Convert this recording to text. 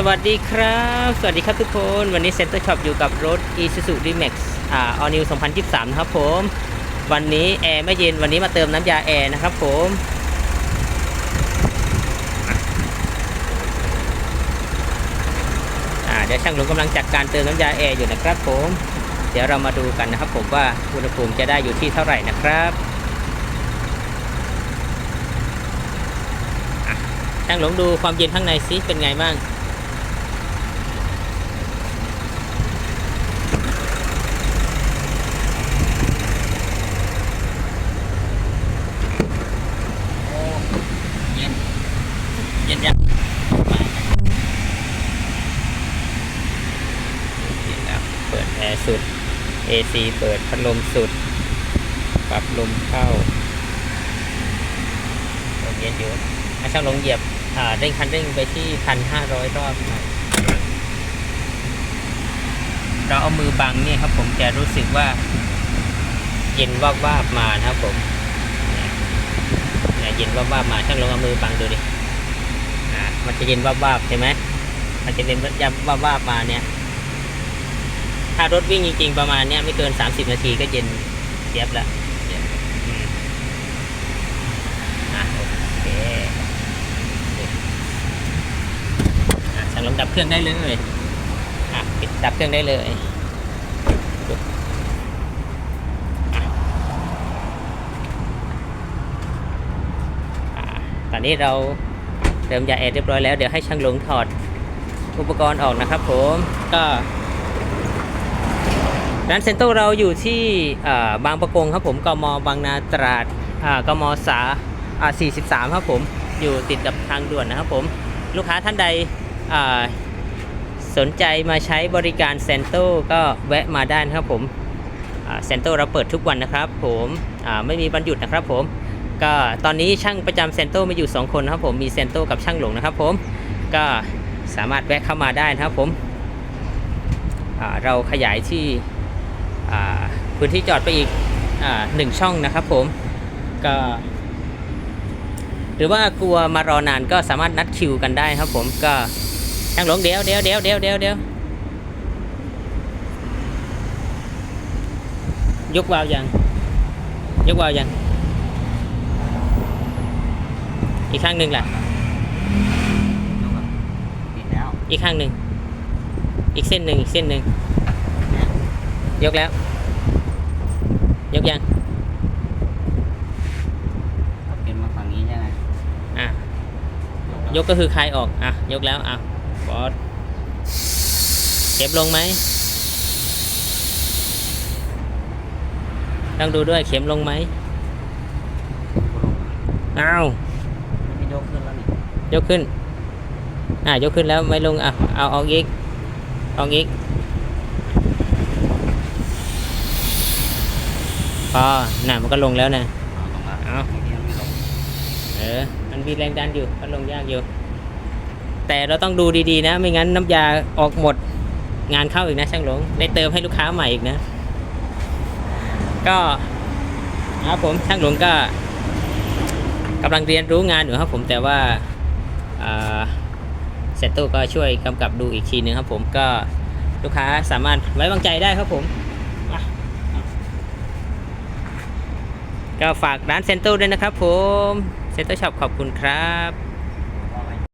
สวัสดีครับ สวัสดีครับทุกคน วันนี้เซ็นเตอร์ช็อปอยู่กับรถ Isuzu D-Max อ่า All New 2023 นะครับผม วันนี้แอร์ไม่เย็น วันนี้มาเติมน้ำยาแอร์นะครับผม อ่า เดี๋ยวช่างหลวงกำลังจัดการเติมน้ำยาแอร์อยู่นะครับผม เดี๋ยวเรามาดูกันนะครับผมว่าอุณหภูมิจะได้อยู่ที่เท่าไหร่นะครับช่างหลวงดูความเย็นข้างในซิเป็นไงบ้าง เย็น เย็นยังเย็นแล้วเปิดแอร์ สุด AC เปิดพัดลมสุด ปรับลมเข้าลมเย็นอยู่ให้ช่างลงเหยียบเร่งคันเร่งไปที่พันห้าร้อยรอบหน่อยเราเอามือบังเนี่ยครับผมจะรู้สึกว่าเย็นวาบวาบมานะครับผมเย็นวาบวาบมาช่างลงเอามือบังดูดิมันจะเย็นวาบๆใช่ไหมมันจะเย็นยับวาบๆมาเนี่ย ถ้ารถวิ่งจริง ๆ ประมาณเนี้ยไม่เกิน 30 นาทีก็เย็นเจี๊ยบละอืมอะโอเคอะสั่งลงดับเครื่องได้เลยอะปิดดับเครื่องได้เลยตอนนี้เราเติมยาแอร์เรียบร้อยแล้ว เดี๋ยวให้ช่างหลงถอดอุปกรณ์ออกนะครับผมก็ ร้านเซ็นโตเราอยู่ที่บางประกงครับผมกมบางนาตราดกมสาอ่า43 ครับผมอยู่ติดกับทางด่วนนะครับผมลูกค้าท่านใดสนใจมาใช้บริการเซ็นโตก็แวะมาได้นะครับผมเซ็นโตเราเปิดทุกวันนะครับผมไม่มีวันหยุดนะครับผมก็ตอนนี้ช่างประจำเซนโตมาอยู่ 2 คนนะครับผมมีเซนโตกับช่างหลงนะครับผมก็สามารถแวะเข้ามาได้นะครับผมเราขยายที่ พื้นที่จอดไปอีกอ่าหนึ่งช่องนะครับผมก็ หรือว่ากลัวมารอนานก็สามารถนัดคิวกันได้ครับผมก็ช่างหลงเดี๋ยวเดี๋ยวเดี๋ยวเดี๋ยวเดี๋ยวเดี๋ยวยกวาล์วยังยกวาล์วยังอีกข้างหนึ่งล่ะปิดแล้วอีกข้างหนึ่งอีกเส้นหนึ่งอีกเส้นหนึ่ง ยกแล้ว ยกยังเอาเป็นมาฝั่งนี้ใช่ไหมอะ ยกก็คือคลายออก อะ ยกแล้ว อะ บอสเข็มลงไหม ต้องดูด้วยเข็มลงไหมอ้าวไม่ยกขึ้นแล้วนี่ยกขึ้น อะ ยกขึ้นแล้วไม่ลง อะ เอาเอาอีกเอาอีก พอน่ะมันก็ลงแล้วนะเอาตรงนั้นเอาเมื่อกี้ไม่ลงเออ มันมีแรงดันอยู่พัดลงยากอยู่ แต่เราต้องดูดีๆนะ ไม่งั้นน้ำยาออกหมดงานเข้าอีกนะช่างหลวงได้เติมให้ลูกค้าใหม่อีกนะ ก็ครับผมช่างหลวงก็กำลังเรียนรู้งานอยู่ครับผมแต่ว่าอ่าเซตโต้ก็ช่วยกำกับดูอีกทีนึงครับผมก็ลูกค้าสามารถไว้วางใจได้ครับผมอะ ก็ฝากร้านเซนโต้ด้วยนะครับผมเซนโต้ช็อปขอบคุณครับ